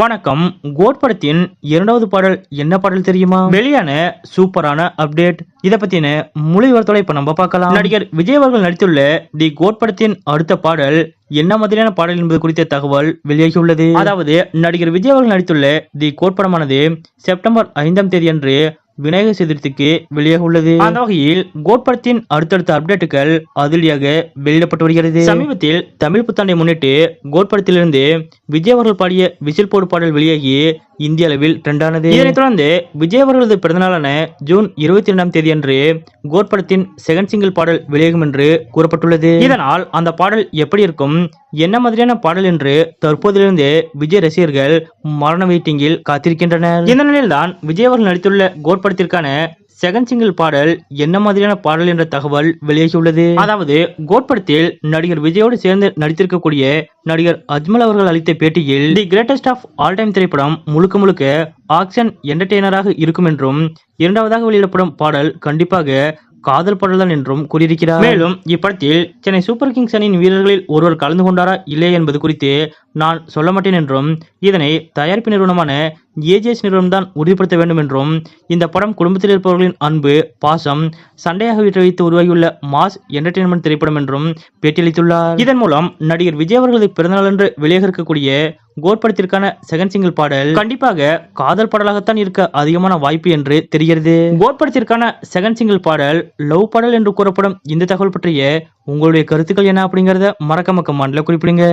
வணக்கம். கோட் படத்தின் இரண்டாவது பாடல் என்ன பாடல் தெரியுமா? வெளியான சூப்பரான அப்டேட். இத பத்தின முழு விவரத்தோட இப்ப நம்ம பார்க்கலாம். நடிகர் விஜய் அவர்கள் நடித்துள்ள தி கோட் படத்தின் அடுத்த பாடல் என்ன மாதிரியான பாடல் என்பது குறித்த தகவல் வெளியாகியுள்ளது. அதாவது நடிகர் விஜய் அவர்கள் நடித்துள்ள தி கோட் படமானது செப்டம்பர் ஐந்தாம் தேதி அன்று விநாயகர் சதுர்த்திக்கு வெளியாக உள்ளது. அந்த வகையில் கோட்படத்தின் அடுத்தடுத்த அப்டேட்டுகள் அதிரடியாக வெளியிடப்பட்டு வருகிறது. சமீபத்தில் தமிழ் புத்தாண்டை முன்னிட்டு கோட்படத்திலிருந்து விஜய் அவர்கள் பாடிய விசில் போடு பாடல் வெளியாகி இந்திய அளவில் ட்ரெண்டானது இதனைத் தொடர்ந்து விஜய் அவர்களது பிறந்தநாளான ஜூன் இருபத்தி இரண்டாம் தேதி அன்று கோட் படத்தின் செகண்ட் சிங்கிள் பாடல் வெளியாகும் என்று கூறப்பட்டுள்ளது. இதனால் அந்த பாடல் எப்படி இருக்கும் என்ன மாதிரியான பாடல் என்று தற்போதிலிருந்து விஜய் ரசிகர்கள் மரண வெயிட்டிங்கில் காத்திருக்கின்றனர். இந்த நிலையில்தான் விஜய் அவர்கள் நடித்துள்ள கோட் படத்திற்கான செகண்ட் சிங்கிள் பாடல் என்ன மாதிரியான பாடல் என்ற தகவல் வெளியாகியுள்ளது? அதாவது கோட் படத்தில் நடிகர் விஜயோடு சேர்ந்து நடித்திருக்கக்கூடிய நடிகர் அஜ்மல் அவர்கள் அளித்த பேட்டியில் the greatest of all time திரைப்படம் முழுக்க முழுக்க ஆக்ஷன் என்டர்டெய்னராக இருக்கும் என்றும் இரண்டாவதாக வெளியிடப்படும் பாடல் கண்டிப்பாக காதல் பாடல்தான் என்றும் கூறியிருக்கிறார். மேலும் இப்படத்தில் சென்னை சூப்பர் கிங்ஸ் அணியின் வீரர்களில் ஒருவர் கலந்து கொண்டாரா இல்லையா என்பது குறித்து நான் சொல்ல மாட்டேன் என்றும் இதனை தயாரிப்பு நிறுவனமான ஏஜிஎஸ் நிறுவனம் தான் உறுதிப்படுத்த வேண்டும் என்றும் இந்த படம் குடும்பத்தில் இருப்பவர்களின் அன்பு பாசம் சண்டையாக வீட்டை வைத்து உருவாகியுள்ள மாஸ் என்டர்டெயின்மெண்ட் திரைப்படம் என்றும் பேட்டியளித்துள்ளார். இதன் மூலம் நடிகர் விஜய் அவர்களது பிறந்தநாளன்று வெளியாக இருக்கக்கூடிய கோட் படத்திற்கான செகண்ட் சிங்கிள் பாடல் கண்டிப்பாக காதல் பாடலாகத்தான் இருக்க அதிகமான வாய்ப்பு என்று தெரிகிறது. கோட் படத்திற்கான செகண்ட் சிங்கிள் பாடல் லவ் பாடல் என்று கூறப்படும் இந்த தகவல் பற்றிய உங்களுடைய கருத்துக்கள் என்ன அப்படிங்கறத மறக்காம கமெண்ட்ல குறிப்பிடுங்க.